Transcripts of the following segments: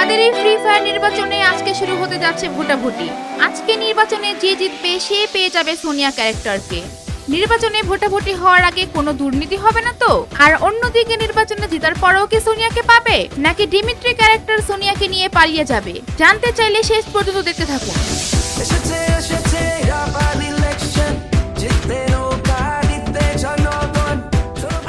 আমাদের এই free fire নির্বাচনে আজকে শুরু হতে যাচ্ছে ভোটাভুটি। আজকে নির্বাচনে যে জিতবে সে পেয়ে যাবে সোনিয়া ক্যারেক্টারকে। নির্বাচনে ভোটাভুটি হওয়ার আগে কোনো দুর্নীতি হবে না তো? আর অন্যদিকে নির্বাচনে জেতার পরেও কি সোনিয়াকে পাবে? নাকি ডিমিট্রি ক্যারেক্টার সোনিয়াকে নিয়ে পালিয়ে যাবে? জানতে চাইলে শেষ পর্যন্ত দেখতে থাকুন।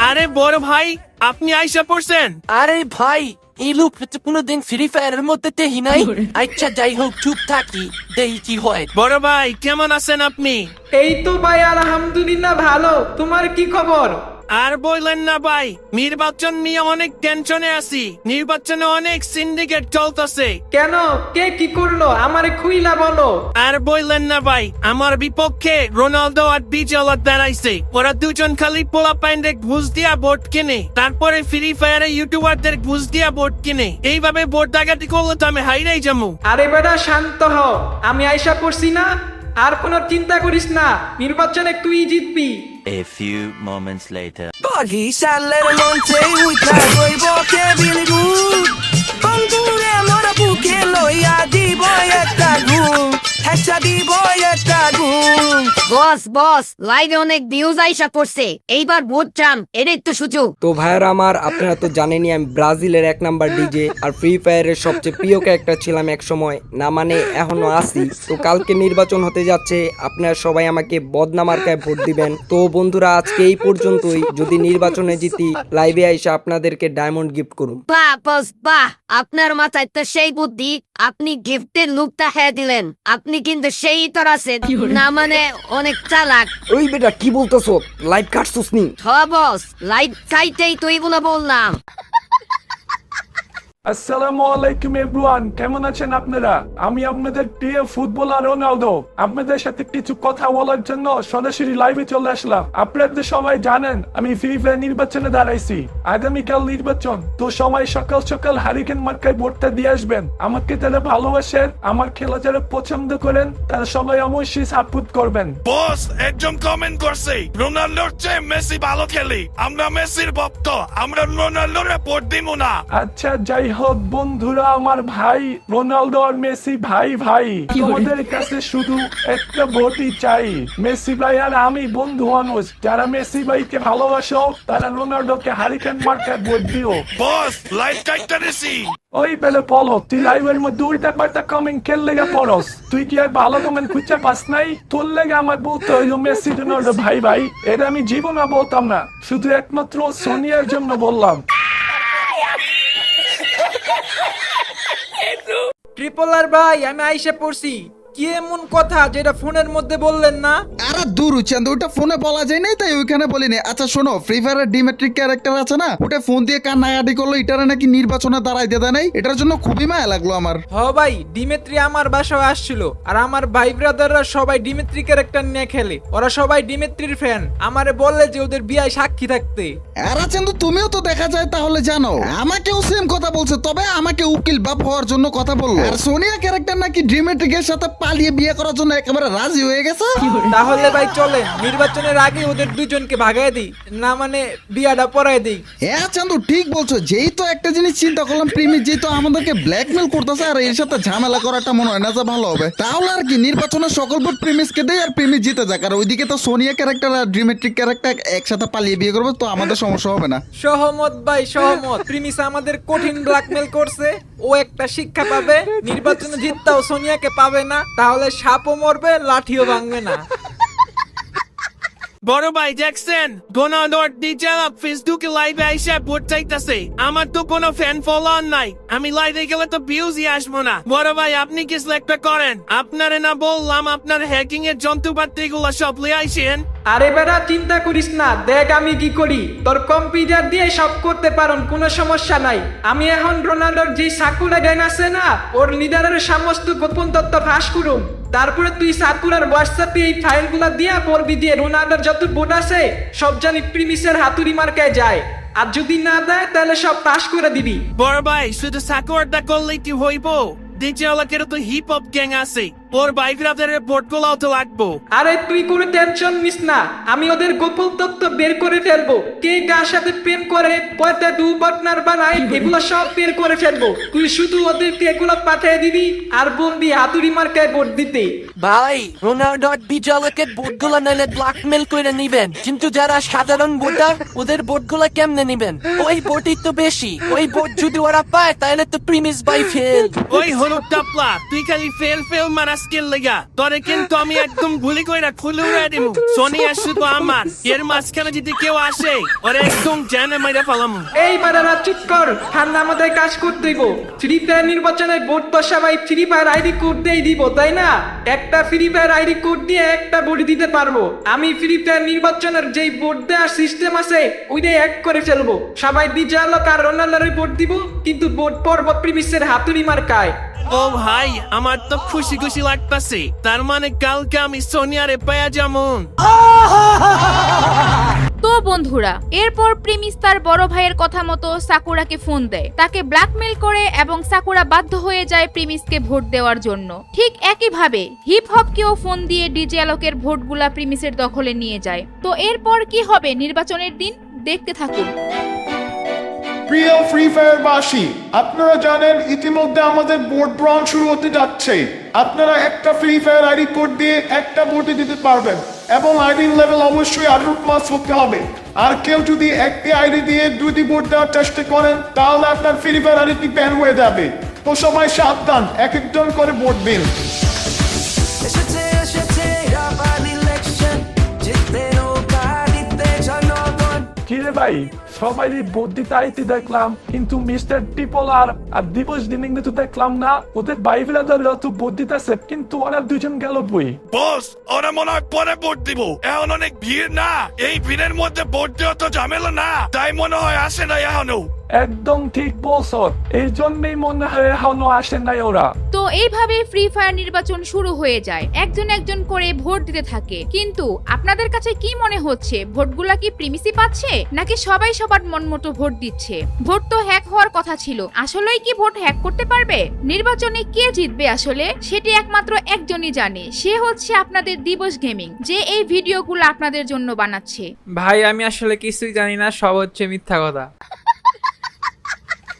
আরে বড় ভাই আপনি আইসা পড়ছেন? আরে ভাই এই লোক তো কোনোদিন ফ্রি ফায়ারের মধ্যে দেখি নাই আচ্ছা যাই হোক চুপ থাকি দেখি কি হয়। বড় ভাই কেমন আছেন আপনি? এই তো ভাই আলহামদুলিল্লাহ ভালো। তোমার কি খবর? আর বললেন না ভাই নির্বাচন নিয়ে অনেক টেনশনে আছি। নির্বাচনে অনেক সিন্ডিকেট চলতেছে। কেন? কে কি করল? আমার খুইলা বলো। আর বললেন না ভাই আমার বিপক্ষে রোনালদো আর বিজল দাঁড়াইছে ওরা দুজন খালি পোলা প্যান্ডে ঘুষ দিয়া ভোট কিনে তারপরে ফ্রি ফায়ারে ইউটিউবারদের ঘুষ দিয়া ভোট কিনে। এইভাবে ভোট ডাকাতি করলে তো আমি হাইরাই যাব। আরে বেটা শান্ত হ আমি আইসা করছি না। আর কোনো চিন্তা করিস না। নির্বাচনে তুই জিতবি। A few moments later. Can't be good. বন্ধুরে মোরা বুকে লইয়া দিব একটা ঘুম হেসা দিব একটা ঘুম। বস বস লাইভে অনেক ভিউজ আইসা পড়ছে। এইবার ভোট চান এটাই তো সুযোগ। তো ভাইয়ারা আমার আপনারা তো জানেনই আমি ব্রাজিলের এক নাম্বার ডিজে আর ফ্রি ফায়ারের সবচেয়ে প্রিয় ক্যারেক্টার ছিলাম এক সময় না মানে এখনও আছি। তো কালকে নির্বাচন হতে যাচ্ছে। আপনারা সবাই আমাকে বদনামার্কায় ভোট দিবেন। তো বন্ধুরা আজকে এই পর্যন্তই। যদি নির্বাচনে জিতি লাইভে আইসা আপনাদেরকে ডায়মন্ড গিফট করুন। বাহ বস বাহ। আপনার মাথায় তো সেই বুদ্ধি আপনি গিফটের লুকটা হ্যাঁ দিলেন। আপনি কিন্তু সেই তোর আছে না মানে অনেক চালাক। ওই বেটা কি বলতেছো? লাইট কাটছুস নি হ বস লাইট চাইতেই তুই বলে বললাম। আসসালামু আলাইকুম এভরিওয়ান কেমন আছেন আপনারা? আমি আপনাদের প্রিয় ফুটবলার রোনালদো। আপনাদের সাথে কিছু কথা বলার জন্য সরাসরি লাইভে চলে আসলাম। আপনারা তো সবাই জানেন আমি ফায়ার নির্বাচনে দাঁড়াইছি। আগামীকাল নির্বাচন তো সবাই সকাল সকাল হারিকেন মার্কায় ভোটটা দিয়ে আসবেন। আমাকে যারা ভালোবাসেন আমার খেলা যারা পছন্দ করেন তারা সবাই অবশ্যই সাপোর্ট করবেন। বস একজন কমেন্ট করছে রোনাল্ডোর চেয়ে মেসি ভালো খেলি। আমরা মেসির ভক্ত আমরা রোনাল্ডোরে ভোট দিব না। আচ্ছা যাই হোক। বন্ধুরা আমার ভাই রোনালদো আর মেসি ভাই ভাই। তোমাদের কাছে শুধু একটা ভোটই চাই। মেসি ভাই আর আমি বন্ধু মানুষ। যারা মেসি ভাইকে ভালোবাসো তারা রোনালদোকে হারিকেন মার্কায় ভোট দিও। বস কাইটটা দিছি ওই পেলে পলো তুই লাইভের মধ্যে উল্টা পাল্টা কমেন্ট খেল লেগে পড়স। তুই কি আর ভালো কমেন্ট খুঁজে পাস নাই? তোর লেগে আমার বলতে হইল মেসি রোনালদো ভাই ভাই। এটা আমি জীবনে বলতাম না। শুধু একমাত্র সোনিয়ার জন্য বললাম। ট্রিপল আর ভাই আমি আইসা পড়ছি। কি এমন কথা যেটা ফোনের মধ্যে বললেন না? আরে দূর চান্দ ওটা ফোনে বলা যায় নাই তাই ওইখানে বলিনি। আচ্ছা শোনো ফ্রি ফায়ারের ডিমেট্রিক ক্যারেক্টার আছে না? ওটা ফোন দিয়ে কান্নাকাটি করল এটারে নাকি নির্বাচনে দাঁড়াই দেয় নাই? এটার জন্য খুবই মায়া লাগল আমার। হ ভাই ডিমেট্রি আমার বাসায় আসছিল। আর আমার ভাই ব্রাদাররা সবাই ডিমেট্রি ক্যারেক্টার নিয়ে খেলে। ওরা সবাই ডিমেট্রির ফ্যান আমারে বললে যে ওদের বিয়ায় সাক্ষী থাকতে। আরে চান্দু তুমিও তো দেখা যায় তাহলে জানো। আমাকেও সেম কথা বলছে তবে আমাকে উকিল বাপ হওয়ার জন্য কথা বলল। আর সোনিয়া ক্যারেক্টার নাকি ডিমেট্রিকের সাথে পালিয়ে বিয়ে করার জন্য একেবারে রাজি হয়ে গেছে? তাহলে ভাই চলে নির্বাচনের আগে ওদের দুজনকে ভাগায় দিই না মানে বিয়াটা পরায় দিই। হ্যাঁ চান্দু ঠিক বলছো যেই তো একটা জিনিস চিন্তা করলাম প্রেমিক যেই তো আমাদেরকে ব্ল্যাকমেল করতেছে আর এর সাথে ঝামেলা করাটা মনে হয় না যে ভালো হবে। তাহলে আর কি নির্বাচনের সকল ভোট প্রেমিসকে দেয় আর প্রেমিক জিতে যাক আর ওইদিকে তো সোনিয়া ক্যারেক্টার আর ড্রিমেট্রিক ক্যারেক্টার একসাথে পালিয়ে বিয়ে করবে তো আমাদের সমস্যা হবে না। সহমত ভাই সহমত। প্রেমিস আমাদের কঠিন ব্ল্যাকমেল করছে ও একটা শিক্ষা পাবে নির্বাচনে জিততাও সোনিয়াকে পাবে না তাহলে সাপও মরবে লাঠিও ভাঙবে না। বড় ভাই দেখছেন রোনাল্ডোর ডিজে ফেসবুকে লাইভে আইসা ভোট চাইতেছে। আমার তো কোনো ফ্যান ফলোয়ার নাই। আমি লাইভে গেলে তো ভিউজই আসব না। বড় ভাই, আপনি কি সিলেক্ট করেন? আপনারে না বললাম, আপনার হ্যাকিং এর যন্ত্রপাতি গুলো সব লিয়ে আইসেন। আরে বেড়া চিন্তা করিস না। দেখ আমি কি করি। তোর কম্পিউটার দিয়ে সব করতে পারন, কোনো সমস্যা নাই। আমি এখন রোনাল্ডোর যে সাকুরা গ্যাং আছে না, ওর লিডারের সমস্ত গোপন তথ্য ফাঁস করুম। তারপরে তুই সাকুরার হোয়াটসঅ্যাপে এই ফাইলগুলো দিয়া পড়বি দিয়ে রোনাল্ডোর যত বোন আছে, সব জানি প্রিমিসের হাতুড়ি মার্কায় যায়। আর যদি না দেয়, তাহলে সব পাস করে দিবি। বড় ভাই, শুধু সাকোয়ারটা করলেই কি হইব? ওলা এলাকার তো হিপ হপ গ্যাং আছে ওর ভোট গুলাও তো লাগবো। আরে তুই কোনো টেনশন নিস না আমি ওদের গোপন তত্ত্ব বের করে ফেলব। কে কার সাথে প্রেম করে কয়টা দু পার্টনার বানায় এগুলো সব বের করে ফেলব। তুই শুধু ওদেরকে এগুলো পাঠিয়ে দিবি আর বলবি হাতুড়ি মার্কায় ভোট দিতে। ভাই রোনাল্ডো বিজয়কের বোর্ডগুলো নাইলে ব্ল্যাকমেল করে নিবেন। কিন্তু যারা সাধারণ ভোটার ওদের বোর্ডগুলো কেমনে নিবেন? ওই ভোটই তো বেশি। ওই ভোট যদি ওরা পায় তাহলে তো প্রিমিস বাই ফেল ওই হলুদ টাপলা তুই খালি ফেল ফেল মারা স্কিল লেগা। তোরে কিন্তু আমি একদম ভুলি কইরা খুলে উড়াই দিব শুধু আমার। এর মাঝখানে যদি কেউ আসে ওরে একদম জানে মাইরা ফেলাম। এই বারারা চুপ কর। ঠান্ডা কাজ করতে দিব ফ্রি ফায়ার নির্বাচনে vote free fire ID code দিয়েই দিব তাই না? একটা ফ্রি ফায়ার আইডি কোড দিয়ে একটা ভোট দিতে পারব। আমি ফ্রি ফায়ার নির্বাচনের যেই ভোট দেওয়ার সিস্টেম আছে ওইটাই এক করে ফেলব। সবাই বিজয়ালক আর রোনাল্ডোর ভোট দিব কিন্তু ভোট পর্ব প্রিমিসের হাতুড়ি মার্কায়। ও ভাই আমার তো খুশি খুশি লাগতাছে তার মানে কালকে আমি সোনিয়ারে পায়া যেমন। তো বন্ধুরা, এরপর প্রেমিস তার বড় ভাইয়ের কথা মতো সাকুরাকে ফোন দেয়। তাকে ব্ল্যাকমেল করে এবং সাকুরা বাধ্য হয়ে যায় প্রিমিসকে ভোট দেওয়ার জন্য। ঠিক একইভাবে হিপ হপকেও ফোন দিয়ে ডিজে আলোকের ভোটগুলা প্রিমিসের দখলে নিয়ে যায়। তো এরপর কি হবে নির্বাচনের দিন? দেখতে থাকুন। প্রিয় ফ্রি ফায়ার বাসী আপনারা জানেন ইতিমধ্যে আমাদের বোর্ড ব্রাউন শুরু হতে যাচ্ছে। আপনারা একটা ফ্রি ফায়ার আইডি কোড দিয়ে একটা ভোটে দিতে পারবেন এবং আইডি লেভেল অবশ্যই আঠারো প্লাস হতে হবে। আর কেউ যদি একটি আইডি দিয়ে দুটি ভোট দেওয়ার চেষ্টা করেন তাহলে আপনার ফ্রি ফায়ার আইডিটি ব্যান হয়ে যাবে। তো সবাই সাবধান এক একজন করে ভোট দিন। ভাই? সবাই আইতে দেখলাম, কিন্তু মিস্টার টিপোলার আর দিবস দিনিং তো দেখলাম না, ওদের ভাই ব্রাদাররা তো ভোট দিতেছে কিন্তু ওরা দুজন গেল বই। বস, ওরা মনে হয় পরে ভোট দিব। এখন অনেক ভিড় না, এই ভিড়ের মধ্যে ভোট দেওয়া তো ঝামেলা না, তাই মনে হয় আসে না এখনও। একদম ঠিক বলছ। এই জন্যই মনে হয় এখনও আসে নাই ওরা। তো এইভাবে ফ্রি ফায়ার নির্বাচন শুরু হয়ে যায়। একজন একজন করে ভোট দিতে থাকে। কিন্তু আপনাদের কাছে কি মনে হচ্ছে? ভোটগুলা কি প্রিমিসি পাচ্ছে? নাকি সবাই সবার মন মতো ভোট দিচ্ছে? ভোট তো হ্যাক হওয়ার কথা ছিল। আসলেই কি ভোট হ্যাক করতে পারবে? নির্বাচনে কে জিতবে আসলে? সেটি একমাত্র একজনই জানে। সে হচ্ছে আপনাদের দিবস গেমিং যে এই ভিডিওগুলো আপনাদের জন্য বানাচ্ছে। ভাই আমি আসলে কিছুই জানি না সব হচ্ছে মিথ্যা কথা।